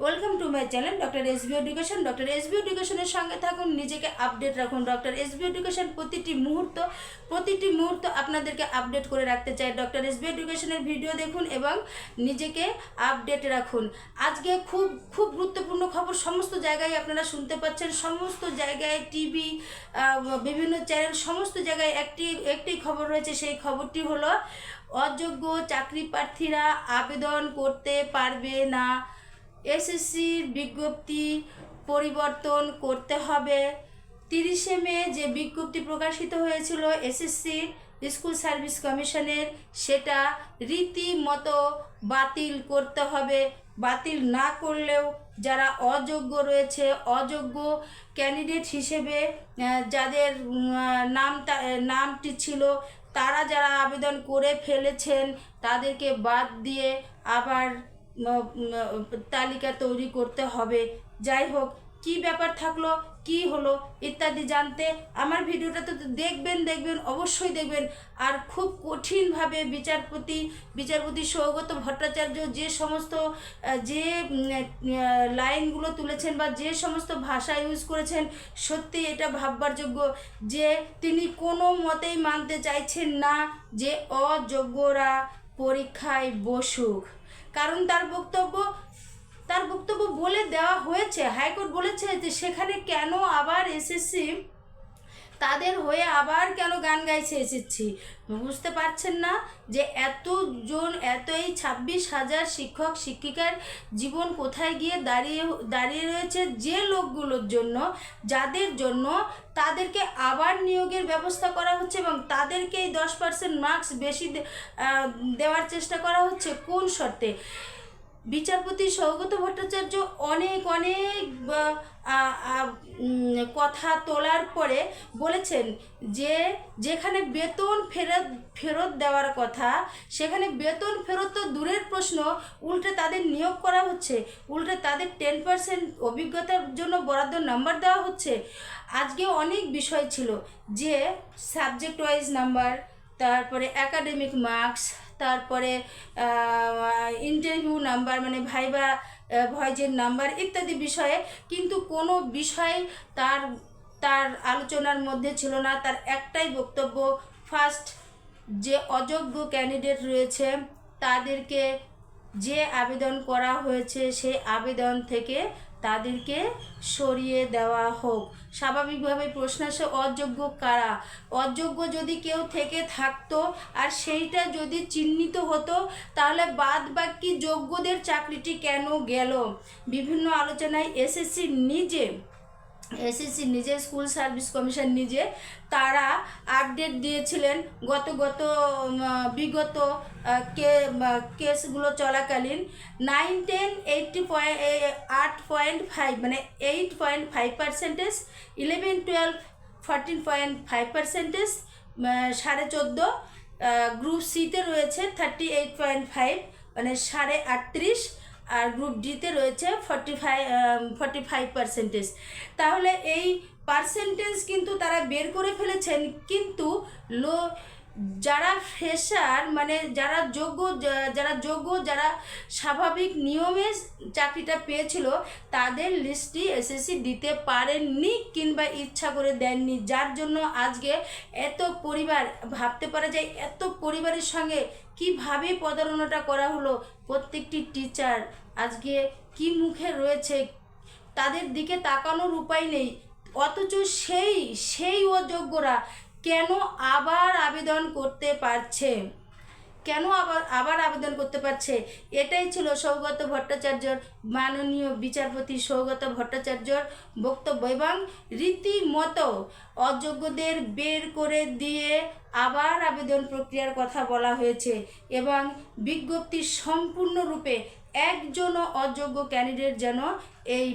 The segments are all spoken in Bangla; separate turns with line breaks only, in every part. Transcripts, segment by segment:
Welcome to my channel doctor S B education doctor S B এডুকেশনের সঙ্গে থাকুন, নিজেকে আপডেট রাখুন। ডক্টর এস বি এডুকেশন প্রতিটি মুহূর্ত প্রতিটি মুহূর্ত আপনাদেরকে আপডেট করে রাখতে চাই। ডক্টর এস বি এডুকেশনের ভিডিও দেখুন এবং নিজেকে আপডেট রাখুন। আজকে খুব খুব গুরুত্বপূর্ণ খবর। সমস্ত জায়গায় আপনারা শুনতে পাচ্ছেন। সমস্ত জায়গায় টিভি বিভিন্ন চ্যানেল সমস্ত জায়গায় একটি একটি খবর রয়েছে। সেই খবরটি হলো, অযোগ্য চাকরি প্রার্থীরা আবেদন করতে পারবে না। এসএসসির বিজ্ঞপ্তি পরিবর্তন করতে হবে। তিরিশে মে যে বিজ্ঞপ্তি প্রকাশিত হয়েছিল এসএসসির স্কুল সার্ভিস কমিশনের, সেটা রীতিমতো বাতিল করতে হবে। বাতিল না করলেও যারা অযোগ্য রয়েছে, অযোগ্য ক্যান্ডিডেট হিসেবে যাদের নাম নামটি ছিল, তারা যারা আবেদন করে ফেলেছেন, তাদেরকে বাদ দিয়ে আবার তালিকা তৈরি করতে হবে। যাই হোক, কি ব্যাপার থাকল, কি হলো ইত্যাদি জানতে আমার ভিডিওটা তো দেখবেন দেখবেন, অবশ্যই দেখবেন। আর খুব কঠিনভাবে বিচারপতি বিচারপতি সৌগত ভট্টাচার্য যে সমস্ত যে লাইনগুলো তুলেছেন বা যে সমস্ত ভাষা ইউজ করেছেন, সত্যি এটা ভাববার যোগ্য যে তিনি কোনো মতেই মানতে চাইছেন না যে অযোগ্যরা পরীক্ষায় বসুক। কারণ তার বক্তব্য তার বক্তব্য বলে দেওয়া হয়েছে, হাইকোর্ট বলেছে যে সেখানে কেন আবার এসএসসি তাদের হয়ে আবার কেন গান গাইছে এসেছি? বুঝতে পারছেন না যে এতজন এত এই ছাব্বিশ হাজার শিক্ষক, শিক্ষিকার জীবন কোথায় গিয়ে দাঁড়িয়ে দাঁড়িয়ে রয়েছে যে লোকগুলোর জন্য, যাদের জন্য তাদেরকে আবার নিয়োগের ব্যবস্থা করা হচ্ছে এবং তাদেরকে এই দশ পার্সেন্ট মার্কস বেশি দেওয়ার চেষ্টা করা হচ্ছে কোন শর্তে? বিচারপতি সৌগত ভট্টাচার্য অনেক অনেক কথা তোলার পরে বলেছেন যে যেখানে বেতন ফেরত ফেরত দেওয়ার কথা, সেখানে বেতন ফেরত তো দূরের প্রশ্ন, উল্টে তাদের নিয়োগ করা হচ্ছে, উল্টে তাদের টেন পার্সেন্ট অভিজ্ঞতার জন্য বরাদ্দ নাম্বার দেওয়া হচ্ছে। আজকে অনেক বিষয় ছিল যে সাবজেক্ট ওয়াইজ নাম্বার, তারপরে একাডেমিক মার্কস তারপরে ইন্টারভিউ নাম্বার মানে ভাইবা ভয়েজের নাম্বার ইত্যাদি বিষয়ে, কিন্তু কোনো বিষয় তার তার আলোচনার মধ্যে ছিল না। তার একটাই বক্তব্য ফার্স্ট যে অযোগ্য ক্যান্ডিডেট রয়েছে, তাদেরকে যে আবেদন করা হয়েছে, সেই আবেদন থেকে তাদেরকে সরিয়ে দেওয়া হোক। স্বাভাবিকভাবে প্রশ্ন আসে, অযোগ্য কারা? অযোগ্য যদি কেউ থেকে থাকতো আর সেইটা যদি চিহ্নিত হতো, তাহলে বাদ বাকি যোগ্যদের চাকরিটি কেন গেল? বিভিন্ন আলোচনায় এসএসসি নিজে এসএসসি নিজে, স্কুল সার্ভিস কমিশন নিজে, তারা আপডেট দিয়েছিলেন গত গত বিগত কে কেসগুলো চলাকালীন। নাইন টেন এইটটি পয়েন্ট আট পয়েন্ট ফাইভ মানে eight point five percentage eleven twelve fourteen point five percentage সাড়ে চোদ্দ গ্রুপ সিতে রয়েছে থার্টি এইট পয়েন্ট ফাইভ মানে সাড়ে আটত্রিশ আর গ্রুপ ডিতে রয়েছে forty five forty five percentage তাহলে এই পার্সেন্টেজ কিন্তু তারা বের করে ফেলেছেন, কিন্তু লো যারা ফ্রেশার মানে যারা যোগ্য, যা- যারা যোগ্য, যারা স্বাভাবিক নিয়মে চাকরিটা পেয়েছিল, তাদের লিস্টটি এসএসসি দিতে পারেননি কিংবা ইচ্ছা করে দেননি। যার জন্য আজকে এত পরিবার, ভাবতে পারা যায় এত পরিবারের সঙ্গে কীভাবে প্রতারণাটা করা হলো, প্রত্যেকটি টিচার আজকে কি মুখে রয়েছে, তাদের দিকে তাকানোর উপায় নেই। অথচ সেই সেই অযোগ্যরা কেন আবার আবেদন করতে পারছে? কেন আবার আবার আবেদন করতে পারছে? এটাই ছিল সৌগত ভট্টাচার্যর মাননীয় বিচারপতি সৌগত ভট্টাচার্যর বক্তব্য এবং রীতিমতো অযোগ্যদের বের করে দিয়ে আবার আবেদন প্রক্রিয়ার কথা বলা হয়েছে এবং বিজ্ঞপ্তি সম্পূর্ণরূপে একজনও অযোগ্য ক্যান্ডিডেট যেন এই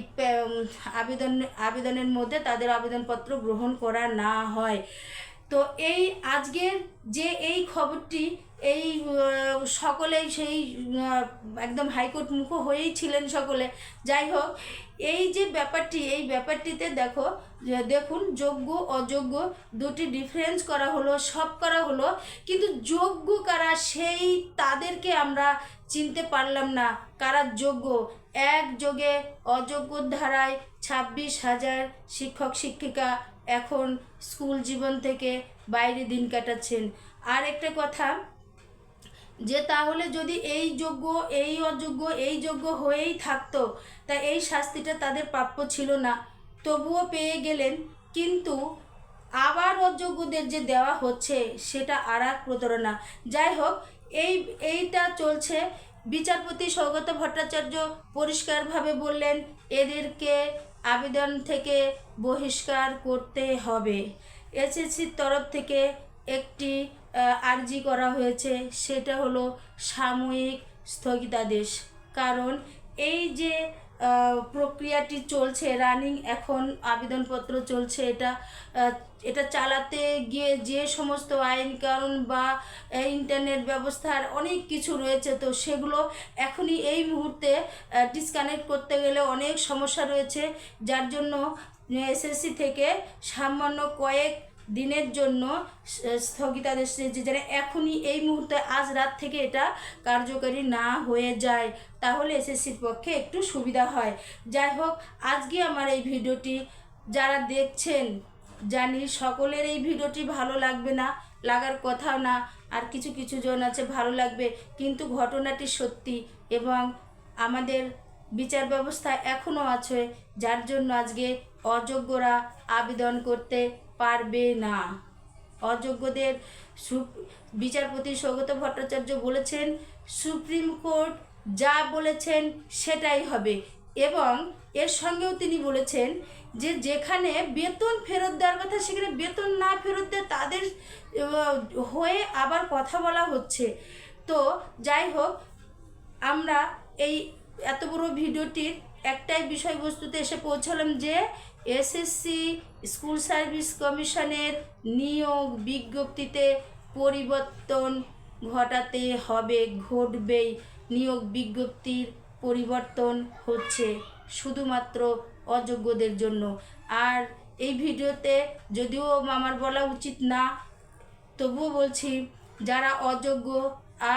আবেদন, আবেদনের মধ্যে তাদের আবেদনপত্র গ্রহণ করা না হয়। তো এই আজকের যে এই খবরটি, এই সকলেই সেই একদম হাইকোর্ট মুখ হয়েই ছিলেন সকলে। যাই হোক, এই যে ব্যাপারটি, এই ব্যাপারটিতে দেখো দেখুন, যোগ্য, অযোগ্য দুটি ডিফারেন্স করা হলো, সব করা হলো, কিন্তু যোগ্য কারা সেই তাদেরকে আমরা চিনতে পারলাম না। কারা যোগ্য? একযোগে অযোগ্য ধারায় ছাব্বিশ হাজার শিক্ষক, শিক্ষিকা এখন স্কুল জীবন থেকে বাইরে দিন কাটাচ্ছেন। আর একটা কথা, যে তাহলে যদি এই যোগ্য, এই অযোগ্য, এই যোগ্য হয়েই থাকতো, তা এই শাস্তিটা তাদের প্রাপ্য ছিল না। তবুও পেয়ে গেলেন, কিন্তু আবার অযোগ্যদের যে দেওয়া হচ্ছে, সেটা আর এক প্রতারণা। যাই হোক, এই, এইটা চলছে। বিচারপতি সৌগত ভট্টাচার্য পরিষ্কারভাবে বললেন, এদেরকে আবেদন থেকে বহিষ্কার করতে হবে। এসএসসির তরফ থেকে একটি আরজি করা হয়েছে। সেটা হলো সাময়িক স্থগিতাদেশ। কারণ এই যে প্রক্রিয়াটি চলছে রানিং এখন আবেদনপত্র চলছে, এটা এটা চালাতে গিয়ে যে সমস্ত আইন কানুন বা ইন্টারনেট ব্যবস্থার অনেক কিছু রয়েছে, তো সেগুলো এখনই এই মুহূর্তে ডিসকানেক্ট করতে গেলে অনেক সমস্যা রয়েছে, যার জন্য এসএসসি থেকে সামান্য কয়েক দিনের জন্য স্থগিতাদেশ যেটা এখনই এই মুহূর্তে আজ রাত থেকে এটা কার্যকরী না হয়ে যায়। তাহলে এসএসসির পক্ষে একটু সুবিধা হয়। যাই হোক, আজকে আমার এই ভিডিওটি যারা দেখছেন, জানি সকলের এই ভিডিওটি ভালো লাগবে না, লাগার কথাও না, আর কিছু কিছু জন আছে ভালো লাগবে, কিন্তু ঘটনাটি সত্যি এবং আমাদের বিচার ব্যবস্থা এখনও আছে, যার জন্য আজকে অযোগ্যরা আবেদন করতে পারবে না। অযোগ্যদের বিচারপতি সৌগত ভট্টাচার্য বলেছেন, সুপ্রিম কোর্ট যা বলেছেন সেটাই হবে। এবং এর সঙ্গেও তিনি বলেছেন যে যেখানে বেতন ফেরত দেওয়ার কথা, সেখানে বেতন না ফেরত দেয় তাদের হয়ে আবার কথা বলা হচ্ছে। তো যাই হোক, আমরা এই এত বড় ভিডিওটির একটাই বিষয়বস্তুতে এসে পৌঁছালাম যে এসএসসি স্কুল সার্ভিস কমিশনের নিয়োগ বিজ্ঞপ্তিতে পরিবর্তন ঘটাতে হবে, ঘটবেই। নিয়োগ বিজ্ঞপ্তির পরিবর্তন হচ্ছে শুধুমাত্র অযোগ্যদের জন্য। আর এই ভিডিওতে যদিও আমার বলা উচিত না, তবুও বলছি, যারা অযোগ্য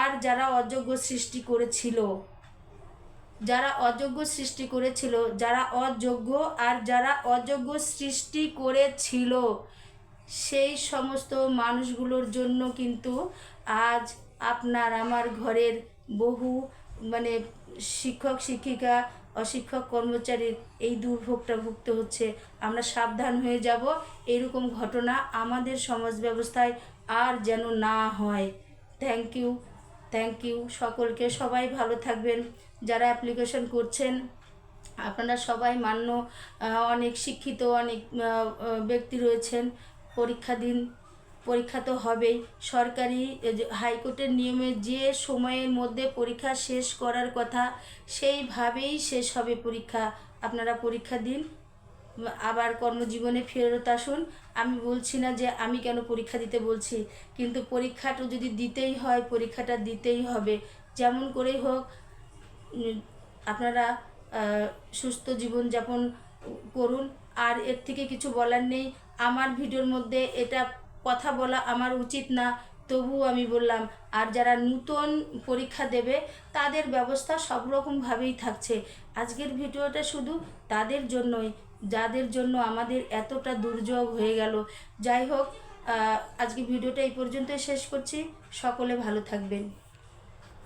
আর যারা অযোগ্য সৃষ্টি করেছিল যারা অযোগ্য সৃষ্টি করেছিল, যারা অযোগ্য আর যারা অযোগ্য সৃষ্টি করেছিল, সেই সমস্ত মানুষগুলোর জন্য কিন্তু আজ আপনার আমার ঘরের বহু মানে শিক্ষক, শিক্ষিকা, অশিক্ষক, কর্মচারীর এই দুর্ভোগটা ভুগতে হচ্ছে। আমরা সাবধান হয়ে যাব, এরকম ঘটনা আমাদের সমাজ ব্যবস্থায় আর যেন না হয়। থ্যাংক ইউ থ্যাংক ইউ সকলকে, সবাই ভালো থাকবেন। যারা অ্যাপ্লিকেশন করছেন, আপনারা সবাই মান্য অনেক শিক্ষিত, অনেক ব্যক্তি রয়েছেন। পরীক্ষা দিন, পরীক্ষা তো হবেই। সরকারি হাইকোর্টের নিয়মে যে সময়ের মধ্যে পরীক্ষা শেষ করার কথা, সেইভাবেই শেষ হবে পরীক্ষা। আপনারা পরীক্ষা দিন আবার কর্মজীবনে ফেরত আসুন। আমি বলছি না যে আমি কেন পরীক্ষা দিতে বলছি, কিন্তু পরীক্ষাটা যদি দিতেই হয়, পরীক্ষাটা দিতেই হবে। যেমন করেই হোক, আপনারা সুস্থ জীবনযাপন করুন। আর এর থেকে কিছু বলার নেই। আমার ভিডিওর মধ্যে এটা কথা বলা আমার উচিত না, তবুও আমি বললাম, আর যারা নূতন পরীক্ষা দেবে, তাদের ব্যবস্থা সব রকমভাবেই থাকছে। আজকের ভিডিওটা শুধু তাদের জন্যই। যাদের জন্য আমাদের এতটা দুর্যোগ হয়ে গেল। যাই হোক আজকে ভিডিওটা এই পর্যন্তই শেষ করছি। সকলে ভালো থাকবেন।